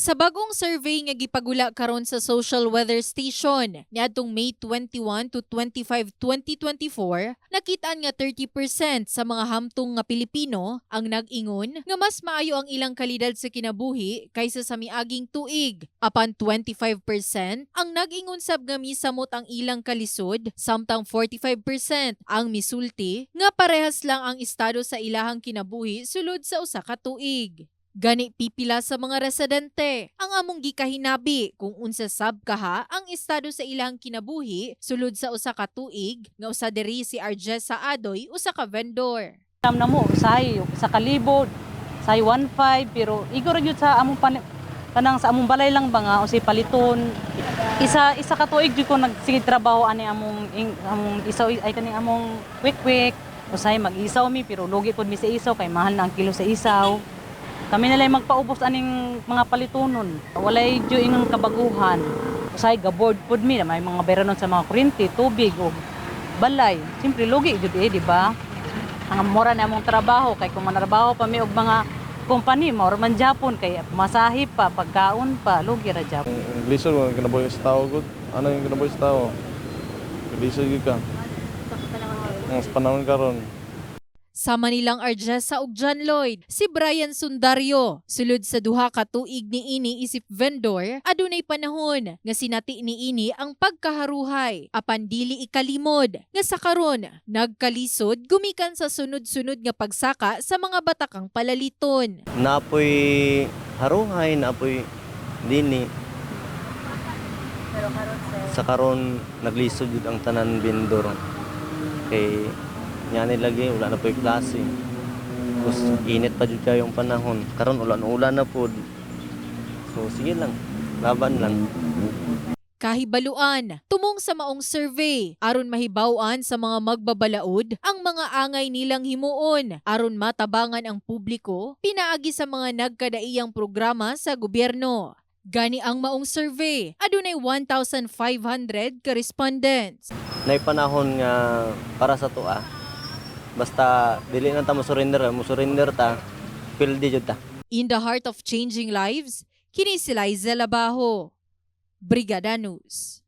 Sa bagong survey nga gipagula karon sa Social Weather Station niadtong May 21 to 25, 2024, nakitaan nga 30% sa mga hamtong nga Pilipino ang nag-ingon nga mas maayo ang ilang kalidad sa kinabuhi kaysa sa miaging tuig. Apan 25% ang nag-ingon sab nga misamot ang ilang kalisod, samtang 45% ang misulti nga parehas lang ang estado sa ilahang kinabuhi sulod sa usa ka tuig. Gani pipila sa mga residente ang among gikahinabi kung unsa sab kaha ang estado sa ilang kinabuhi sulod sa usa ka tuig nga usa diri si Arjes sa Adoy usa ka vendor. Alam na mo, usahay, sa kalibod, say 1.5, pero igor yun sa among pan kanang sa among balay lang ba nga, o si paliton. Isa isa ka tuig jud ko nagsige trabaho ani among ing, among isaw ay kani among quick-quick. Usahay mag-isaw mi pero lugi pod mi sa isaw kay mahal na ang kilo sa isaw. Kami na lang magpaubos aning mga palitonon. Walay jud ingon kabaguhan. Usahay gabord pod mi na may mga beranon sa mga kuryente, tubig o balay. Siyempre lugi jud eh, di ba? ang mura na among trabaho kay kung manarbaho pa mi og mga company mao man Japon kay masahi pa pagkaon pa lugi ra Japon Lisod mo kinabuhi sa tao gud. Ano yung kinabuhi sa tao? Lisod gid ka. Ang panahon karon. Sa Manilang Arjesa ug John Lloyd, si Brian Sundario. Sulod sa duha ka tuig ni ini isip vendor, adunay panahon nga sinati ni ini ang pagkaharuhay apan dili ikalimod nga sa karon nagkalisod gumikan sa sunod-sunod nga pagsaka sa mga batakang palaliton. Napoy haruhay, napoy dini. Sa karon naglisod jud ang tanan vendor. Kay nya lagi wala na po'y klase. Tapos init pa kayo yung panahon. Karon ulan-ulan na pod. So sige lang, laban lang. Kahibaluan, tumong sa maong survey, aron mahibawan sa mga magbabalaod ang mga angay nilang himuon, aron matabangan ang publiko, pinaagi sa mga nagkadaiyang programa sa gobyerno. Gani ang maong survey, adunay 1,500 ka respondents. Nay panahon nga para sa tuwa. Basta dili na ta mo surrender, mo surrender ta. Pildi jud ta. In the heart of changing lives, kini si Liza Labajo. Brigada News.